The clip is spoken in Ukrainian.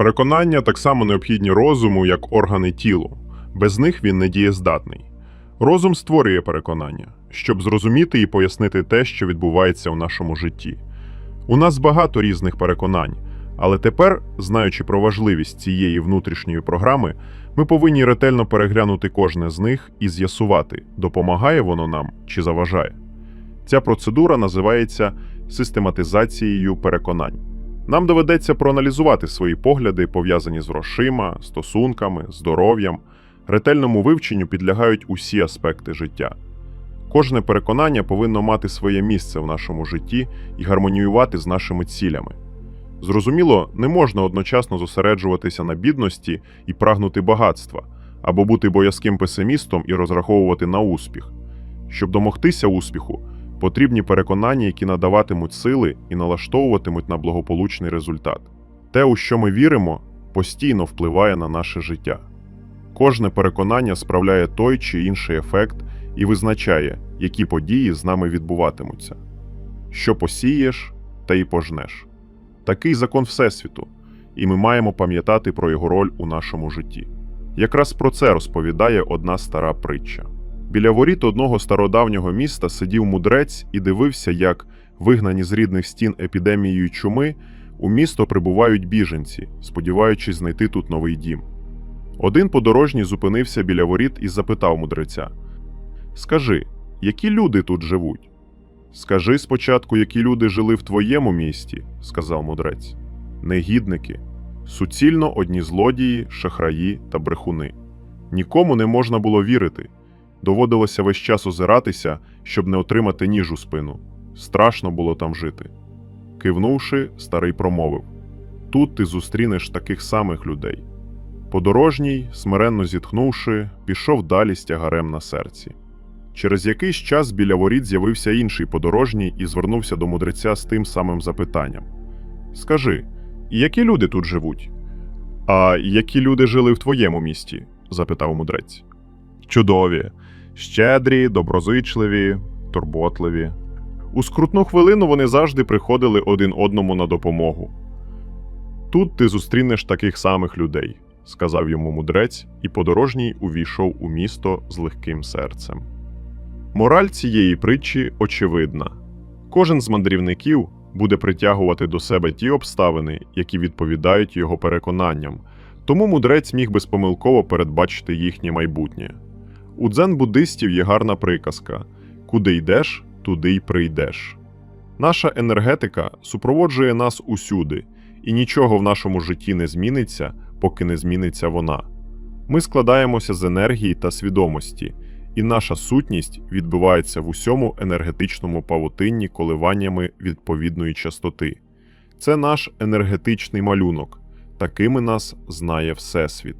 Переконання так само необхідні розуму, як органи тілу. Без них він не дієздатний. Розум створює переконання, щоб зрозуміти і пояснити те, що відбувається у нашому житті. У нас багато різних переконань, але тепер, знаючи про важливість цієї внутрішньої програми, ми повинні ретельно переглянути кожне з них і з'ясувати, допомагає воно нам чи заважає. Ця процедура називається систематизацією переконань. Нам доведеться проаналізувати свої погляди, пов'язані з грошима, стосунками, здоров'ям. Ретельному вивченню підлягають усі аспекти життя. Кожне переконання повинно мати своє місце в нашому житті і гармоніювати з нашими цілями. Зрозуміло, не можна одночасно зосереджуватися на бідності і прагнути багатства, або бути боязким песимістом і розраховувати на успіх. Щоб домогтися успіху, потрібні переконання, які надаватимуть сили і налаштовуватимуть на благополучний результат. Те, у що ми віримо, постійно впливає на наше життя. Кожне переконання справляє той чи інший ефект і визначає, які події з нами відбуватимуться. Що посієш, те й пожнеш. Такий закон Всесвіту, і ми маємо пам'ятати про його роль у нашому житті. Якраз про це розповідає одна стара притча. Біля воріт одного стародавнього міста сидів мудрець і дивився, як, вигнані з рідних стін епідемією чуми, у місто прибувають біженці, сподіваючись знайти тут новий дім. Один подорожній зупинився біля воріт і запитав мудреця: Скажи, які люди тут живуть? Скажи спочатку, які люди жили в твоєму місті, сказав мудрець. Негідники, суцільно одні злодії, шахраї та брехуни. Нікому не можна було вірити. Доводилося весь час озиратися, щоб не отримати ніж у спину. Страшно було там жити. Кивнувши, старий промовив: Тут ти зустрінеш таких самих людей. Подорожній, смиренно зітхнувши, пішов далі з тягарем на серці. Через якийсь час біля воріт з'явився інший подорожній і звернувся до мудреця з тим самим запитанням: Скажи, які люди тут живуть? А які люди жили в твоєму місті? запитав мудрець. Чудові, щедрі, доброзичливі, турботливі. У скрутну хвилину вони завжди приходили один одному на допомогу. Тут ти зустрінеш таких самих людей, сказав йому мудрець, і подорожній увійшов у місто з легким серцем. Мораль цієї притчі очевидна: кожен з мандрівників буде притягувати до себе ті обставини, які відповідають його переконанням, тому мудрець міг безпомилково передбачити їхнє майбутнє. У дзен-буддистів є гарна приказка: куди йдеш, туди й прийдеш. Наша енергетика супроводжує нас усюди, і нічого в нашому житті не зміниться, поки не зміниться вона. Ми складаємося з енергії та свідомості, і наша сутність відбивається в усьому енергетичному павутинні коливаннями відповідної частоти. Це наш енергетичний малюнок, такими нас знає Всесвіт.